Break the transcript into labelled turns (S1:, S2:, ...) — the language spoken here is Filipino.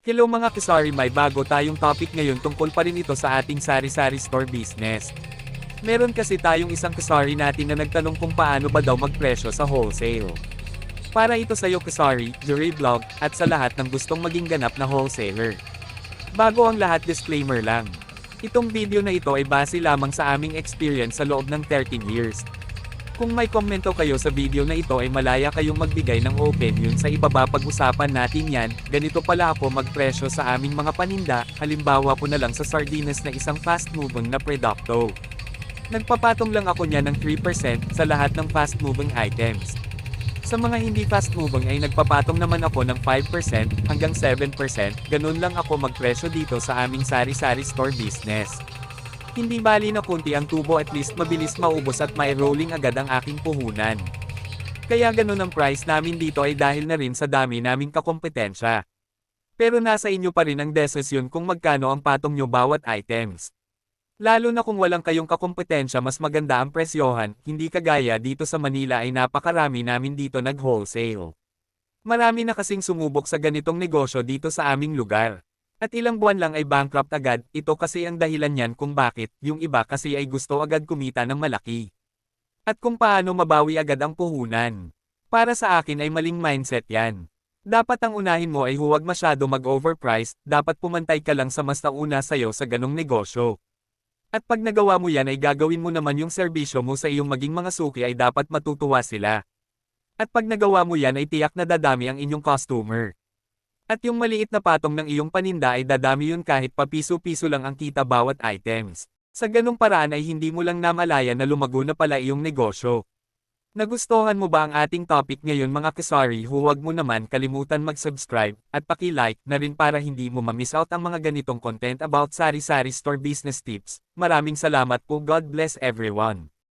S1: Hello mga kasari may bago tayong topic ngayon tungkol pa rin ito sa ating sari-sari store business. Meron kasi tayong isang kasari natin na nagtanong kung paano ba daw magpresyo sa wholesale. Para ito sa iyo kasari, Jury Vlog, at sa lahat ng gustong maging ganap na wholesaler. Bago ang lahat disclaimer lang. Itong video na ito ay base lamang sa aming experience sa loob ng 13 years. Kung may komento kayo sa video na ito ay malaya kayong magbigay ng opinion sa ibaba pag-usapan natin yan, ganito pala ako magpresyo sa aming mga paninda, halimbawa po na lang sa sardinas na isang fast moving na produkto. Nagpapatong lang ako niya ng 3% sa lahat ng fast moving items. Sa mga hindi fast moving ay nagpapatong naman ako ng 5% hanggang 7%, ganun lang ako magpresyo dito sa aming sari-sari store business. Hindi bali na kunti ang tubo at least mabilis maubos at may rolling agad ang aking puhunan. Kaya ganun ang price namin dito ay dahil na rin sa dami naming kakompetensya. Pero nasa inyo pa rin ang desisyon kung magkano ang patong nyo bawat items. Lalo na kung walang kayong kakompetensya mas maganda ang presyohan, hindi kagaya dito sa Manila ay napakarami namin dito nag-wholesale. Marami na kasing sumubok sa ganitong negosyo dito sa aming lugar. At ilang buwan lang ay bankrupt agad, ito kasi ang dahilan niyan kung bakit, yung iba kasi ay gusto agad kumita ng malaki. At kung paano mabawi agad ang puhunan. Para sa akin ay maling mindset yan. Dapat ang unahin mo ay huwag masyado mag-overprice, dapat pumantay ka lang sa mas nauna sa'yo sa ganong negosyo. At pag nagawa mo yan ay gagawin mo naman yung serbisyo mo sa iyong maging mga suki ay dapat matutuwa sila. At pag nagawa mo yan ay tiyak na dadami ang inyong customer. At yung maliit na patong ng iyong paninda ay dadami yun kahit papiso-piso lang ang kita bawat items. Sa ganong paraan ay hindi mo lang namalaya na lumago na pala iyong negosyo. Nagustuhan mo ba ang ating topic ngayon mga kasari huwag mo naman kalimutan mag-subscribe at paki-like na rin para hindi mo ma-miss out ang mga ganitong content about sari-sari store business tips. Maraming salamat po God bless everyone.